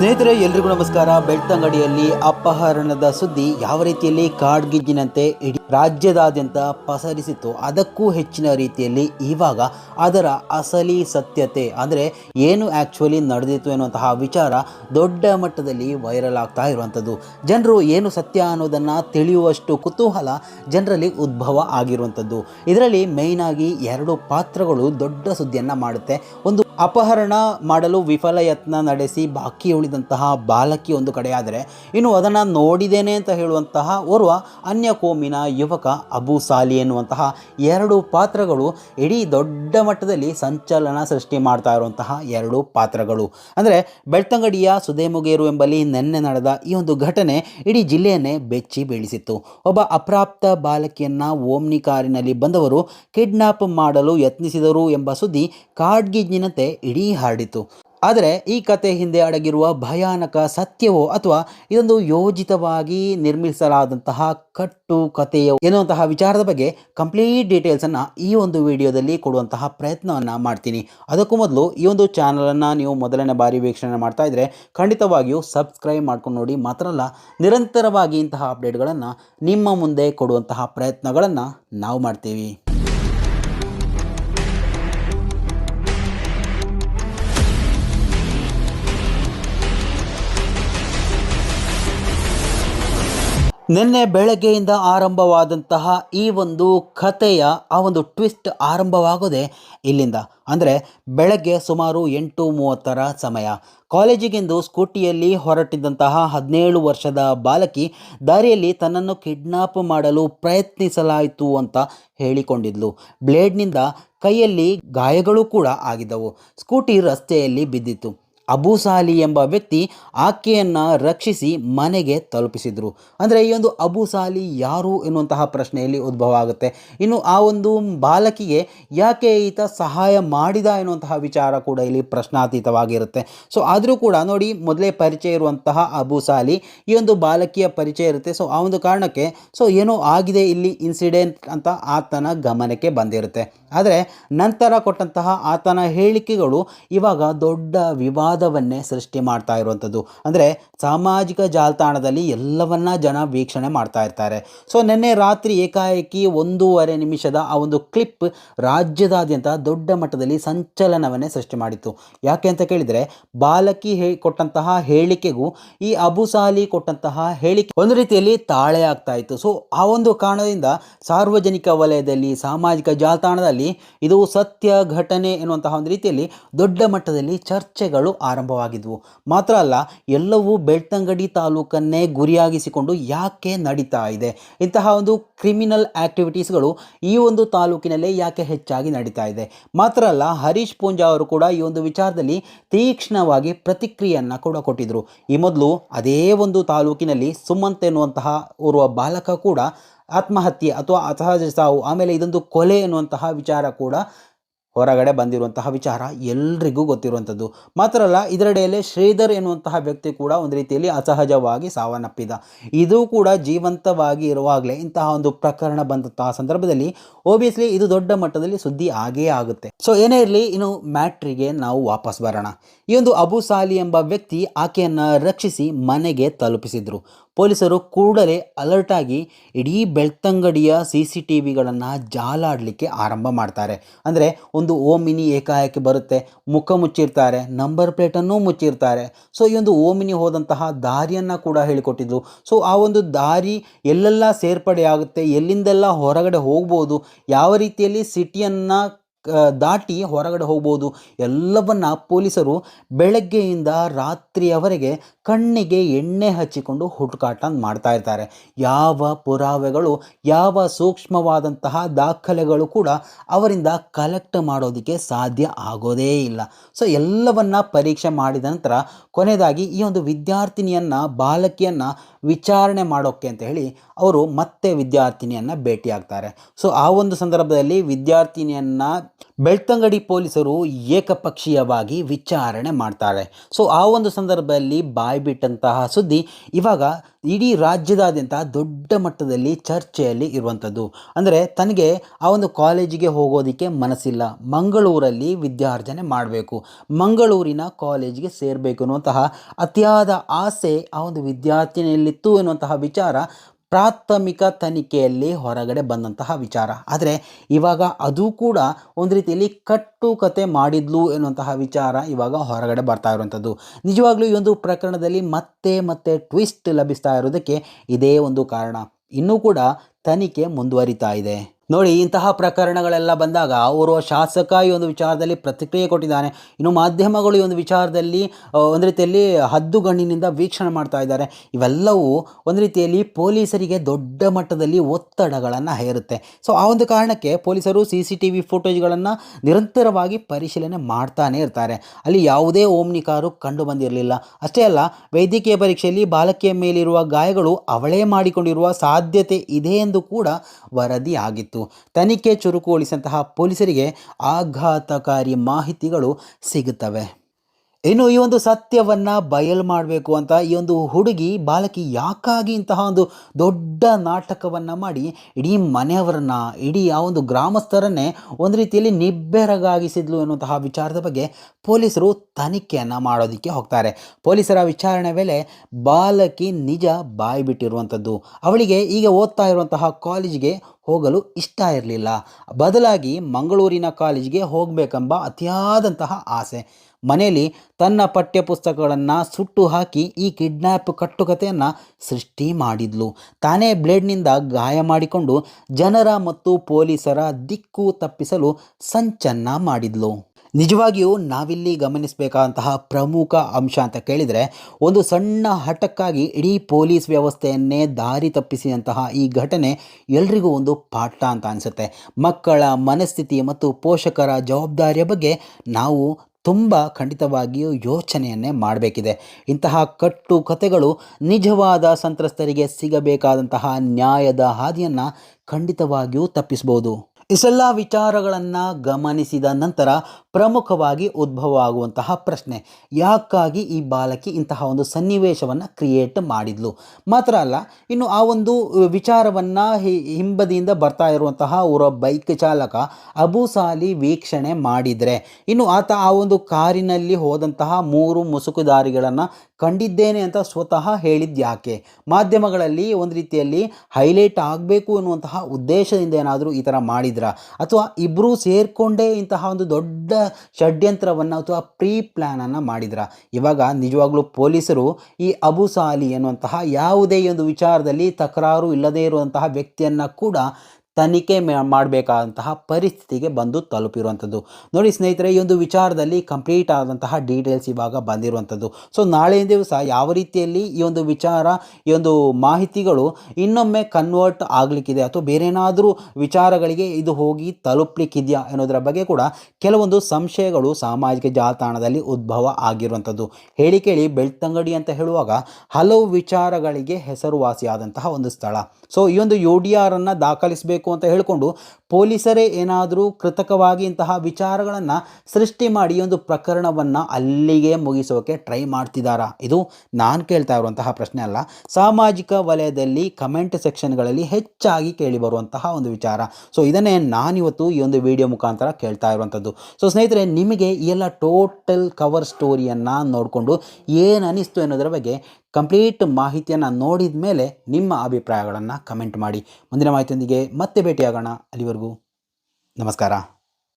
ಸ್ನೇಹಿತರೆ, ಎಲ್ರಿಗೂ ನಮಸ್ಕಾರ. ಬೆಳ್ತಂಗಡಿಯಲ್ಲಿ ಅಪಹರಣದ ಸುದ್ದಿ ಯಾವ ರೀತಿಯಲ್ಲಿ ಕಾಡ್ಗಿಜ್ಜಿನಂತೆ ಇಡೀ ರಾಜ್ಯದಾದ್ಯಂತ ಪಸರಿಸಿತ್ತು, ಅದಕ್ಕೂ ಹೆಚ್ಚಿನ ರೀತಿಯಲ್ಲಿ ಇವಾಗ ಅದರ ಅಸಲಿ ಸತ್ಯತೆ, ಅಂದರೆ ಏನು ಆ್ಯಕ್ಚುಲಿ ನಡೆದಿತ್ತು ಎನ್ನುವಂತಹ ವಿಚಾರ ದೊಡ್ಡ ಮಟ್ಟದಲ್ಲಿ ವೈರಲ್ ಆಗ್ತಾ ಇರುವಂಥದ್ದು. ಜನರು ಏನು ಸತ್ಯ ಅನ್ನೋದನ್ನು ತಿಳಿಯುವಷ್ಟು ಕುತೂಹಲ ಜನರಲ್ಲಿ ಉದ್ಭವ ಆಗಿರುವಂಥದ್ದು. ಇದರಲ್ಲಿ ಮೇಯ್ನ್ ಆಗಿ ಎರಡು ಪಾತ್ರಗಳು ದೊಡ್ಡ ಸುದ್ದಿಯನ್ನು ಮಾಡುತ್ತೆ. ಒಂದು, ಅಪಹರಣ ಮಾಡಲು ವಿಫಲ ಯತ್ನ ನಡೆಸಿ ಬಾಕಿ ಉಳಿದಂತಹ ಬಾಲಕಿ ಒಂದು ಕಡೆಯಾದರೆ, ಇನ್ನು ಅದನ್ನು ನೋಡಿದ್ದೇನೆ ಅಂತ ಹೇಳುವಂತಹ ಓರ್ವ ಅನ್ಯ ಕೋಮಿನ ಯುವಕ ಅಬು ಸಾಲಿ ಎನ್ನುವಂತಹ ಎರಡು ಪಾತ್ರಗಳು ಇಡೀ ದೊಡ್ಡ ಮಟ್ಟದಲ್ಲಿ ಸಂಚಲನ ಸೃಷ್ಟಿ ಮಾಡ್ತಾ ಇರುವಂತಹ ಎರಡು ಪಾತ್ರಗಳು. ಅಂದರೆ ಬೆಳ್ತಂಗಡಿಯ ಸುದೇಮುಗೇರು ಎಂಬಲ್ಲಿ ನಿನ್ನೆ ನಡೆದ ಈ ಒಂದು ಘಟನೆ ಇಡೀ ಜಿಲ್ಲೆಯನ್ನೇ ಬೆಚ್ಚಿ ಬೀಳಿಸಿತ್ತು. ಒಬ್ಬ ಅಪ್ರಾಪ್ತ ಬಾಲಕಿಯನ್ನ ಓಮ್ನಿ ಕಾರಿನಲ್ಲಿ ಬಂದವರು ಕಿಡ್ನಾಪ್ ಮಾಡಲು ಯತ್ನಿಸಿದರು ಎಂಬ ಸುದ್ದಿ ಕಾಡ್ಗಿಜ್ಜಿನಂತೆ ಇಡೀ ಹರಡಿತು ಆದರೆ ಈ ಕತೆ ಹಿಂದೆ ಅಡಗಿರುವ ಭಯಾನಕ ಸತ್ಯವೋ ಅಥವಾ ಇದೊಂದು ಯೋಜಿತವಾಗಿ ನಿರ್ಮಿಸಲಾದಂತಹ ಕಟ್ಟು ಕಥೆಯೋ ಎನ್ನುವಂತಹ ವಿಚಾರದ ಬಗ್ಗೆ ಕಂಪ್ಲೀಟ್ ಡೀಟೇಲ್ಸನ್ನು ಈ ಒಂದು ವಿಡಿಯೋದಲ್ಲಿ ಕೊಡುವಂತಹ ಪ್ರಯತ್ನವನ್ನು ಮಾಡ್ತೀನಿ. ಅದಕ್ಕೂ ಮೊದಲು ಈ ಒಂದು ಚಾನಲನ್ನು ನೀವು ಮೊದಲನೇ ಬಾರಿ ವೀಕ್ಷಣೆ ಮಾಡ್ತಾ ಇದ್ದರೆ ಖಂಡಿತವಾಗಿಯೂ ಸಬ್ಸ್ಕ್ರೈಬ್ ಮಾಡ್ಕೊಂಡು ನೋಡಿ. ಮಾತ್ರ ಅಲ್ಲ, ನಿರಂತರವಾಗಿ ಇಂತಹ ಅಪ್ಡೇಟ್ಗಳನ್ನು ನಿಮ್ಮ ಮುಂದೆ ಕೊಡುವಂತಹ ಪ್ರಯತ್ನಗಳನ್ನು ನಾವು ಮಾಡ್ತೀವಿ. ನಿನ್ನೆ ಬೆಳಗ್ಗೆಯಿಂದ ಆರಂಭವಾದಂತಹ ಈ ಒಂದು ಕಥೆಯ ಆ ಒಂದು ಟ್ವಿಸ್ಟ್ ಆರಂಭವಾಗೋದೆ ಇಲ್ಲಿಂದ. ಅಂದರೆ ಬೆಳಗ್ಗೆ ಸುಮಾರು ಎಂಟು ಮೂವತ್ತರ ಸಮಯ. ಕಾಲೇಜಿಗೆಂದು ಸ್ಕೂಟಿಯಲ್ಲಿ ಹೊರಟಿದ್ದಂತಹ ಹದಿನೇಳು ವರ್ಷದ ಬಾಲಕಿ ದಾರಿಯಲ್ಲಿ ತನ್ನನ್ನು ಕಿಡ್ನಾಪ್ ಮಾಡಲು ಪ್ರಯತ್ನಿಸಲಾಯಿತು ಅಂತ ಹೇಳಿಕೊಂಡಿದ್ಲು. ಬ್ಲೇಡ್ನಿಂದ ಕೈಯಲ್ಲಿ ಗಾಯಗಳು ಕೂಡ ಆಗಿದ್ದವು. ಸ್ಕೂಟಿ ರಸ್ತೆಯಲ್ಲಿ ಬಿದ್ದಿತ್ತು. ಅಬು ಸಾಲಿ ಎಂಬ ವ್ಯಕ್ತಿ ಆಕೆಯನ್ನು ರಕ್ಷಿಸಿ ಮನೆಗೆ ತಲುಪಿಸಿದರು. ಅಂದರೆ ಈ ಒಂದು ಅಬೂಸಾಲಿ ಯಾರು ಎನ್ನುವಂತಹ ಪ್ರಶ್ನೆಯಲ್ಲಿ ಉದ್ಭವ ಆಗುತ್ತೆ. ಇನ್ನು ಆ ಒಂದು ಬಾಲಕಿಗೆ ಯಾಕೆ ಈತ ಸಹಾಯ ಮಾಡಿದ ಎನ್ನುವಂತಹ ವಿಚಾರ ಕೂಡ ಇಲ್ಲಿ ಪ್ರಶ್ನಾತೀತವಾಗಿರುತ್ತೆ. ಸೊ ಆದರೂ ಕೂಡ ನೋಡಿ, ಮೊದಲೇ ಪರಿಚಯ ಇರುವಂತಹ ಅಬೂಸಾಲಿ ಈ ಒಂದು ಬಾಲಕಿಯ ಪರಿಚಯ ಇರುತ್ತೆ. ಸೊ ಆ ಒಂದು ಕಾರಣಕ್ಕೆ ಸೊ ಏನೋ ಆಗಿದೆ ಇಲ್ಲಿ ಇನ್ಸಿಡೆಂಟ್ ಅಂತ ಆತನ ಗಮನಕ್ಕೆ ಬಂದಿರುತ್ತೆ. ಆದರೆ ನಂತರ ಕೊಟ್ಟಂತಹ ಆತನ ಹೇಳಿಕೆಗಳು ಇವಾಗ ದೊಡ್ಡ ವಿವಾದವನ್ನೇ ಸೃಷ್ಟಿ ಮಾಡ್ತಾ ಇರುವಂಥದ್ದು. ಅಂದರೆ ಸಾಮಾಜಿಕ ಜಾಲತಾಣದಲ್ಲಿ ಎಲ್ಲವನ್ನ ಜನ ವೀಕ್ಷಣೆ ಮಾಡ್ತಾ ಇರ್ತಾರೆ. ಸೊ ನಿನ್ನೆ ರಾತ್ರಿ ಏಕಾಏಕಿ ಒಂದೂವರೆ ನಿಮಿಷದ ಆ ಒಂದು ಕ್ಲಿಪ್ ರಾಜ್ಯದಾದ್ಯಂತ ದೊಡ್ಡ ಮಟ್ಟದಲ್ಲಿ ಸಂಚಲನವನ್ನೇ ಸೃಷ್ಟಿ ಮಾಡಿತ್ತು. ಯಾಕೆ ಅಂತ ಕೇಳಿದರೆ, ಬಾಲಕಿ ಹೇ ಕೊಟ್ಟಂತಹ ಹೇಳಿಕೆಗೂ ಈ ಅಬುಸಾಲಿ ಕೊಟ್ಟಂತಹ ಹೇಳಿಕೆ ಒಂದು ರೀತಿಯಲ್ಲಿ ತಾಳೆ ಆಗ್ತಾ ಇತ್ತು. ಸೊ ಆ ಒಂದು ಕಾರಣದಿಂದ ಸಾರ್ವಜನಿಕ ವಲಯದಲ್ಲಿ, ಸಾಮಾಜಿಕ ಜಾಲತಾಣದಲ್ಲಿ ಇದು ಸತ್ಯ, ಘಟನೆ ಎನ್ನುವಂತಹ ಒಂದು ರೀತಿಯಲ್ಲಿ ದೊಡ್ಡ ಮಟ್ಟದಲ್ಲಿ ಚರ್ಚೆಗಳು ಆರಂಭವಾಗಿದ್ವು. ಮಾತ್ರ ಅಲ್ಲ, ಎಲ್ಲವೂ ಬೆಳ್ತಂಗಡಿ ತಾಲೂಕನ್ನೇ ಗುರಿಯಾಗಿಸಿಕೊಂಡು ಯಾಕೆ ನಡೀತಾ ಇದೆ? ಇಂತಹ ಒಂದು ಕ್ರಿಮಿನಲ್ ಆ್ಯಕ್ಟಿವಿಟೀಸ್ಗಳು ಈ ಒಂದು ತಾಲೂಕಿನಲ್ಲೇ ಯಾಕೆ ಹೆಚ್ಚಾಗಿ ನಡೀತಾ ಇದೆ? ಮಾತ್ರ ಅಲ್ಲ, ಹರೀಶ್ ಪೂಂಜಾ ಅವರು ಕೂಡ ಈ ಒಂದು ವಿಚಾರದಲ್ಲಿ ತೀಕ್ಷ್ಣವಾಗಿ ಪ್ರತಿಕ್ರಿಯೆಯನ್ನು ಕೂಡ ಕೊಟ್ಟಿದ್ದರು ಈ ಮೊದಲು ಅದೇ ಒಂದು ತಾಲೂಕಿನಲ್ಲಿ ಸುಮಂತ್ ಎನ್ನುವಂತಹ ಓರ್ವ ಬಾಲಕ ಕೂಡ ಆತ್ಮಹತ್ಯೆ ಅಥವಾ ಅಸಹಜ ಸಾವು, ಆಮೇಲೆ ಇದೊಂದು ಕೊಲೆ ಎನ್ನುವಂತಹ ವಿಚಾರ ಕೂಡ ಹೊರಗಡೆ ಬಂದಿರುವಂತಹ ವಿಚಾರ ಎಲ್ರಿಗೂ ಗೊತ್ತಿರುವಂಥದ್ದು. ಮಾತ್ರ ಅಲ್ಲ, ಇದರಡೆಯಲ್ಲಿ ಶ್ರೀಧರ್ ಎನ್ನುವಂತಹ ವ್ಯಕ್ತಿ ಕೂಡ ಒಂದು ರೀತಿಯಲ್ಲಿ ಅಸಹಜವಾಗಿ ಸಾವನ್ನಪ್ಪಿದ. ಇದು ಕೂಡ ಜೀವಂತವಾಗಿ ಇರುವಾಗಲೇ ಇಂತಹ ಒಂದು ಪ್ರಕರಣ ಬಂದಂತಹ ಸಂದರ್ಭದಲ್ಲಿ ಓಬಿಯಸ್ಲಿ ಇದು ದೊಡ್ಡ ಮಟ್ಟದಲ್ಲಿ ಸುದ್ದಿ ಆಗೇ ಆಗುತ್ತೆ. ಸೊ ಏನೇ ಇರಲಿ, ಇನ್ನು ಮ್ಯಾಟ್ರಿಗೆ ನಾವು ವಾಪಸ್ ಬರೋಣ. ಈ ಒಂದು ಅಬು ಸಾಲಿ ಎಂಬ ವ್ಯಕ್ತಿ ಆಕೆಯನ್ನು ರಕ್ಷಿಸಿ ಮನೆಗೆ ತಲುಪಿಸಿದ್ರು. ಪೊಲೀಸರು ಕೂಡಲೇ ಅಲರ್ಟ್ ಆಗಿ ಇಡೀ ಬೆಳ್ತಂಗಡಿಯ ಸಿ ಸಿ ಟಿ ವಿಗಳನ್ನು ಜಾಲಾಡಲಿಕ್ಕೆ ಆರಂಭ ಮಾಡ್ತಾರೆ. ಅಂದರೆ ಒಂದು ಓಮಿನಿ ಏಕಾಏಕಿ ಬರುತ್ತೆ, ಮುಖ ಮುಚ್ಚಿರ್ತಾರೆ ನಂಬರ್ ಪ್ಲೇಟನ್ನು ಮುಚ್ಚಿರ್ತಾರೆ. ಸೊ ಈ ಒಂದು ಓಮಿನಿ ಹೋದಂತಹ ದಾರಿಯನ್ನು ಕೂಡ ಹೇಳಿಕೊಟ್ಟಿದ್ರು. ಸೊ ಆ ಒಂದು ದಾರಿ ಎಲ್ಲೆಲ್ಲ ಸೇರ್ಪಡೆ ಆಗುತ್ತೆ, ಎಲ್ಲಿಂದೆಲ್ಲ ಹೊರಗಡೆ ಹೋಗ್ಬೋದು, ಯಾವ ರೀತಿಯಲ್ಲಿ ಸಿಟಿಯನ್ನು ದಾಟಿ ಹೊರಗಡೆ ಹೋಗ್ಬೋದು, ಎಲ್ಲವನ್ನ ಪೊಲೀಸರು ಬೆಳಗ್ಗೆಯಿಂದ ರಾತ್ರಿಯವರೆಗೆ ಕಣ್ಣಿಗೆ ಎಣ್ಣೆ ಹಚ್ಚಿಕೊಂಡು ಹುಡುಕಾಟ ಮಾಡ್ತಾ ಇರ್ತಾರೆ. ಯಾವ ಪುರಾವೆಗಳು, ಯಾವ ಸೂಕ್ಷ್ಮವಾದಂತಹ ದಾಖಲೆಗಳು ಕೂಡ ಅವರಿಂದ ಕಲೆಕ್ಟ್ ಮಾಡೋದಕ್ಕೆ ಸಾಧ್ಯ ಆಗೋದೇ ಇಲ್ಲ. ಸೊ ಎಲ್ಲವನ್ನ ಪರೀಕ್ಷೆ ಮಾಡಿದ ನಂತರ ಕೊನೆಯದಾಗಿ ಈ ಒಂದು ವಿದ್ಯಾರ್ಥಿನಿಯನ್ನು, ಬಾಲಕಿಯನ್ನು ವಿಚಾರಣೆ ಮಾಡೋಕ್ಕೆ ಅಂತ ಹೇಳಿ ಅವರು ಮತ್ತೆ ವಿದ್ಯಾರ್ಥಿನಿಯನ್ನು ಭೇಟಿಯಾಗ್ತಾರೆ. ಸೊ ಆ ಒಂದು ಸಂದರ್ಭದಲ್ಲಿ ವಿದ್ಯಾರ್ಥಿನಿಯನ್ನು ಬೆಳ್ತಂಗಡಿ ಪೊಲೀಸರು ಏಕಪಕ್ಷೀಯವಾಗಿ ವಿಚಾರಣೆ ಮಾಡ್ತಾರೆ. ಸೊ ಆ ಒಂದು ಸಂದರ್ಭದಲ್ಲಿ ಬಾಯ್ಬಿಟ್ಟಂತಹ ಸುದ್ದಿ ಇವಾಗ ಇಡೀ ರಾಜ್ಯದಾದ್ಯಂತ ದೊಡ್ಡ ಮಟ್ಟದಲ್ಲಿ ಚರ್ಚೆಯಲ್ಲಿ ಇರುವಂಥದ್ದು. ಅಂದರೆ ತನಗೆ ಆ ಒಂದು ಕಾಲೇಜಿಗೆ ಹೋಗೋದಕ್ಕೆ ಮನಸ್ಸಿಲ್ಲ. ಮಂಗಳೂರಲ್ಲಿ ವಿದ್ಯಾರ್ಜನೆ ಮಾಡಬೇಕು. ಮಂಗಳೂರಿನ ಕಾಲೇಜಿಗೆ ಸೇರಬೇಕು ಅನ್ನುವಂತಹ ಅತಿಯಾದ ಆಸೆ ಆ ಒಂದು ವಿದ್ಯಾರ್ಥಿನಿಯಲ್ಲಿತ್ತು ಎನ್ನುವಂತಹ ವಿಚಾರ ಪ್ರಾಥಮಿಕ ತನಿಖೆಯಲ್ಲಿ ಹೊರಗಡೆ ಬಂದಂತಹ ವಿಚಾರ. ಆದರೆ ಇವಾಗ ಅದು ಕೂಡ ಒಂದು ರೀತಿಯಲ್ಲಿ ಕಟ್ಟುಕತೆ ಮಾಡಿದ್ಲು ಎನ್ನುವಂತಹ ವಿಚಾರ ಇವಾಗ ಹೊರಗಡೆ ಬರ್ತಾ ಇರುವಂಥದ್ದು. ನಿಜವಾಗ್ಲೂ ಈ ಒಂದು ಪ್ರಕರಣದಲ್ಲಿ ಮತ್ತೆ ಮತ್ತೆ ಟ್ವಿಸ್ಟ್ ಲಭಿಸ್ತಾ ಇರೋದಕ್ಕೆ ಇದೇ ಒಂದು ಕಾರಣ. ಇನ್ನೂ ಕೂಡ ತನಿಖೆ ಮುಂದುವರಿತಾ ಇದೆ. ನೋಡಿ, ಇಂತಹ ಪ್ರಕರಣಗಳೆಲ್ಲ ಬಂದಾಗ ಅವರು ಶಾಸಕ ಈ ಒಂದು ವಿಚಾರದಲ್ಲಿ ಪ್ರತಿಕ್ರಿಯೆ ಕೊಟ್ಟಿದ್ದಾನೆ. ಇನ್ನು ಮಾಧ್ಯಮಗಳು ಈ ಒಂದು ವಿಚಾರದಲ್ಲಿ ಒಂದು ರೀತಿಯಲ್ಲಿ ಹದ್ದುಗಣ್ಣಿನಿಂದ ವೀಕ್ಷಣೆ ಮಾಡ್ತಾ ಇದ್ದಾರೆ. ಇವೆಲ್ಲವೂ ಒಂದು ರೀತಿಯಲ್ಲಿ ಪೊಲೀಸರಿಗೆ ದೊಡ್ಡ ಮಟ್ಟದಲ್ಲಿ ಒತ್ತಡಗಳನ್ನು ಹೇರುತ್ತೆ. ಸೊ ಆ ಒಂದು ಕಾರಣಕ್ಕೆ ಪೊಲೀಸರು ಸಿ ಸಿ ಟಿ ವಿ ಫುಟೇಜ್ಗಳನ್ನು ನಿರಂತರವಾಗಿ ಪರಿಶೀಲನೆ ಮಾಡ್ತಾನೆ ಇರ್ತಾರೆ. ಅಲ್ಲಿ ಯಾವುದೇ ಓಮ್ನಿ ಕಾರು ಕಂಡು ಬಂದಿರಲಿಲ್ಲ. ಅಷ್ಟೇ ಅಲ್ಲ, ವೈದ್ಯಕೀಯ ಪರೀಕ್ಷೆಯಲ್ಲಿ ಬಾಲಕಿಯ ಮೇಲಿರುವ ಗಾಯಗಳು ಅವಳೇ ಮಾಡಿಕೊಂಡಿರುವ ಸಾಧ್ಯತೆ ಇದೆ ಎಂದು ಕೂಡ ವರದಿ ತನಿಖೆ ಚುರುಕುಗೊಳಿಸಿದಂತಹ ಪೊಲೀಸರಿಗೆ ಆಘಾತಕಾರಿ ಮಾಹಿತಿಗಳು ಸಿಗುತ್ತವೆ. ಇನ್ನು ಈ ಒಂದು ಸತ್ಯವನ್ನು ಬಯಲು ಮಾಡಬೇಕು ಅಂತ ಈ ಒಂದು ಹುಡುಗಿ, ಬಾಲಕಿ ಯಾಕಾಗಿ ಇಂತಹ ಒಂದು ದೊಡ್ಡ ನಾಟಕವನ್ನು ಮಾಡಿ ಇಡೀ ಮನೆಯವರನ್ನು, ಇಡೀ ಆ ಒಂದು ಗ್ರಾಮಸ್ಥರನ್ನೇ ಒಂದು ರೀತಿಯಲ್ಲಿ ನಿಬ್ಬೆರಗಾಗಿಸಿದ್ಲು ಎನ್ನುವಂತಹ ವಿಚಾರದ ಬಗ್ಗೆ ಪೊಲೀಸರು ತನಿಖೆಯನ್ನು ಮಾಡೋದಕ್ಕೆ ಹೋಗ್ತಾರೆ. ಪೊಲೀಸರ ವಿಚಾರಣೆ ವೇಳೆ ಬಾಲಕಿ ನಿಜ ಬಾಯಿ ಬಿಟ್ಟಿರುವಂಥದ್ದು ಅವಳಿಗೆ ಈಗ ಓದ್ತಾ ಇರುವಂತಹ ಕಾಲೇಜಿಗೆ ಹೋಗಲು ಇಷ್ಟ ಇರಲಿಲ್ಲ. ಬದಲಾಗಿ ಮಂಗಳೂರಿನ ಕಾಲೇಜಿಗೆ ಹೋಗಬೇಕೆಂಬ ಅತಿಯಾದಂತಹ ಆಸೆ. ಮನೆಯಲ್ಲಿ ತನ್ನ ಪಠ್ಯಪುಸ್ತಕಗಳನ್ನು ಸುಟ್ಟು ಹಾಕಿ ಈ ಕಿಡ್ನ್ಯಾಪ್ ಕಟ್ಟುಕತೆಯನ್ನು ಸೃಷ್ಟಿ ಮಾಡಿದ್ಲು. ತಾನೇ ಬ್ಲೇಡ್ನಿಂದ ಗಾಯ ಮಾಡಿಕೊಂಡು ಜನರ ಮತ್ತು ಪೊಲೀಸರ ದಿಕ್ಕು ತಪ್ಪಿಸಲು ಸಂಚನ್ನ ಮಾಡಿದ್ಲು. ನಿಜವಾಗಿಯೂ ನಾವಿಲ್ಲಿ ಗಮನಿಸಬೇಕಾದಂತಹ ಪ್ರಮುಖ ಅಂಶ ಅಂತ ಕೇಳಿದರೆ, ಒಂದು ಸಣ್ಣ ಹಠಕ್ಕಾಗಿ ಇಡೀ ಪೊಲೀಸ್ ವ್ಯವಸ್ಥೆಯನ್ನೇ ದಾರಿ ತಪ್ಪಿಸಿದಂತಹ ಈ ಘಟನೆ ಎಲ್ರಿಗೂ ಒಂದು ಪಾಠ ಅಂತ ಅನಿಸುತ್ತೆ. ಮಕ್ಕಳ ಮನಸ್ಥಿತಿ ಮತ್ತು ಪೋಷಕರ ಜವಾಬ್ದಾರಿಯ ಬಗ್ಗೆ ನಾವು ತುಂಬ ಖಂಡಿತವಾಗಿಯೂ ಯೋಚನೆಯನ್ನೇ ಮಾಡಬೇಕಿದೆ. ಇಂತಹ ಕಟ್ಟು ಕಥೆಗಳು ನಿಜವಾದ ಸಂತ್ರಸ್ತರಿಗೆ ಸಿಗಬೇಕಾದಂತಹ ನ್ಯಾಯದ ಹಾದಿಯನ್ನು ಖಂಡಿತವಾಗಿಯೂ ತಪ್ಪಿಸ್ಬೋದು. ಇಷ್ಟೆಲ್ಲ ವಿಚಾರಗಳನ್ನು ಗಮನಿಸಿದ ನಂತರ ಪ್ರಮುಖವಾಗಿ ಉದ್ಭವ ಆಗುವಂತಹ ಪ್ರಶ್ನೆ ಯಾಕಾಗಿ ಈ ಬಾಲಕಿ ಇಂತಹ ಒಂದು ಸನ್ನಿವೇಶವನ್ನು ಕ್ರಿಯೇಟ್ ಮಾಡಿದ್ಲು? ಮಾತ್ರ ಅಲ್ಲ, ಇನ್ನು ಆ ಒಂದು ವಿಚಾರವನ್ನು ಹಿಂಬದಿಯಿಂದ ಬರ್ತಾ ಇರುವಂತಹ ಅವರ ಬೈಕ್ ಚಾಲಕ ಅಬು ಸಾಲಿ ವೀಕ್ಷಣೆ ಮಾಡಿದರೆ, ಇನ್ನು ಆತ ಆ ಒಂದು ಕಾರಿನಲ್ಲಿ ಹೋದಂತಹ ಮೂರು ಮುಸುಕುದಾರಿಗಳನ್ನು ಕಂಡಿದ್ದೇನೆ ಅಂತ ಸ್ವತಃ ಹೇಳಿದ್ದು ಯಾಕೆ ಮಾಧ್ಯಮಗಳಲ್ಲಿ ಒಂದು ರೀತಿಯಲ್ಲಿ ಹೈಲೈಟ್ ಆಗಬೇಕು ಅನ್ನುವಂತಹ ಉದ್ದೇಶದಿಂದ ಏನಾದರೂ ಈ ಥರ ಮಾಡಿದ್ರ? ಅಥವಾ ಇಬ್ಬರೂ ಸೇರಿಕೊಂಡೇ ಇಂತಹ ಒಂದು ದೊಡ್ಡ ಷಡ್ಯಂತ್ರವನ್ನು ಅಥವಾ ಪ್ರೀ ಪ್ಲ್ಯಾನನ್ನು ಮಾಡಿದ್ರ? ಇವಾಗ ನಿಜವಾಗ್ಲೂ ಪೊಲೀಸರು ಈ ಅಬು ಸಾಲಿ ಎನ್ನುವಂತಹ ಯಾವುದೇ ಒಂದು ವಿಚಾರದಲ್ಲಿ ತಕರಾರು ಇಲ್ಲದೇ ಇರುವಂತಹ ವ್ಯಕ್ತಿಯನ್ನು ಕೂಡ ತನಿಖೆ ಮಾಡಬೇಕಾದಂತಹ ಪರಿಸ್ಥಿತಿಗೆ ಬಂದು ತಲುಪಿರುವಂಥದ್ದು. ನೋಡಿ ಸ್ನೇಹಿತರೆ, ಈ ಒಂದು ವಿಚಾರದಲ್ಲಿ ಕಂಪ್ಲೀಟ್ ಆದಂತಹ ಡೀಟೇಲ್ಸ್ ಇವಾಗ ಬಂದಿರುವಂಥದ್ದು. ಸೊ ನಾಳೆ ದಿವಸ ಯಾವ ರೀತಿಯಲ್ಲಿ ಈ ಒಂದು ವಿಚಾರ, ಈ ಒಂದು ಮಾಹಿತಿಗಳು ಇನ್ನೊಮ್ಮೆ ಕನ್ವರ್ಟ್ ಆಗಲಿಕ್ಕಿದೆ ಅಥವಾ ಬೇರೇನಾದರೂ ವಿಚಾರಗಳಿಗೆ ಇದು ಹೋಗಿ ತಲುಪಲಿಕ್ಕಿದೆಯಾ ಅನ್ನೋದರ ಬಗ್ಗೆ ಕೂಡ ಕೆಲವೊಂದು ಸಂಶಯಗಳು ಸಾಮಾಜಿಕ ಜಾಲತಾಣದಲ್ಲಿ ಉದ್ಭವ ಆಗಿರುವಂಥದ್ದು. ಹೇಳಿ ಕೇಳಿ ಬೆಳ್ತಂಗಡಿ ಅಂತ ಹೇಳುವಾಗ ಹಲವು ವಿಚಾರಗಳಿಗೆ ಹೆಸರುವಾಸಿಯಾದಂತಹ ಒಂದು ಸ್ಥಳ. ಸೊ ಈ ಒಂದು ಯು ಡಿ ಆರನ್ನು ದಾಖಲಿಸಬೇಕು ಅಂತ ಹೇಳಿಕೊಂಡು ಪೊಲೀಸರೇ ಏನಾದರೂ ಕೃತಕವಾಗಿ ಇಂತಹ ವಿಚಾರಗಳನ್ನು ಸೃಷ್ಟಿ ಮಾಡಿ ಈ ಒಂದು ಪ್ರಕರಣವನ್ನು ಅಲ್ಲಿಗೆ ಮುಗಿಸೋಕೆ ಟ್ರೈ ಮಾಡ್ತಿದ್ದಾರಾ ಇದು ನಾನು ಕೇಳ್ತಾ ಇರುವಂತಹ ಪ್ರಶ್ನೆ ಅಲ್ಲ. ಸಾಮಾಜಿಕ ವಲಯದಲ್ಲಿ ಕಮೆಂಟ್ ಸೆಕ್ಷನ್ಗಳಲ್ಲಿ ಹೆಚ್ಚಾಗಿ ಕೇಳಿ ಬರುವಂತಹ ಒಂದು ವಿಚಾರ. ಸೊ ಇದನ್ನೇ ನಾನಿವತ್ತು ಈ ಒಂದು ವಿಡಿಯೋ ಮುಖಾಂತರ ಕೇಳ್ತಾ ಇರುವಂಥದ್ದು. ಸೊ ಸ್ನೇಹಿತರೆ, ನಿಮಗೆ ಈ ಎಲ್ಲ ಟೋಟಲ್ ಕವರ್ ಸ್ಟೋರಿಯನ್ನು ನೋಡಿಕೊಂಡು ಏನು ಅನ್ನಿಸ್ತು ಅನ್ನೋದರ ಬಗ್ಗೆ ಕಂಪ್ಲೀಟ್ ಮಾಹಿತಿಯನ್ನು ನೋಡಿದ ಮೇಲೆ ನಿಮ್ಮ ಅಭಿಪ್ರಾಯಗಳನ್ನು ಕಮೆಂಟ್ ಮಾಡಿ. ಮುಂದಿನ ಮಾಹಿತಿಯೊಂದಿಗೆ ಮತ್ತೆ ಭೇಟಿಯಾಗೋಣ. ಅಲ್ಲಿವರೆಗೂ ನಮಸ್ಕಾರ.